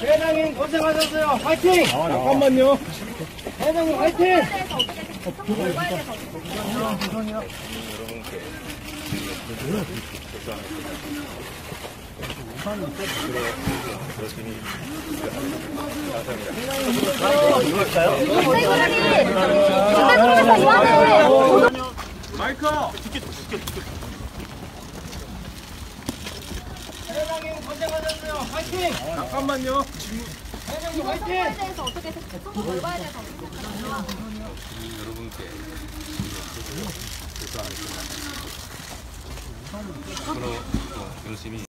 회장님 고생하셨어요. 화이팅! 아, 잠깐만요. 회장님 화이팅! 마이크! 화이팅! 잠깐만요. 회장님 화이팅! 대해서 어떻게 소송 걸봐야 돼서 여러분께 앞으로 또 열심히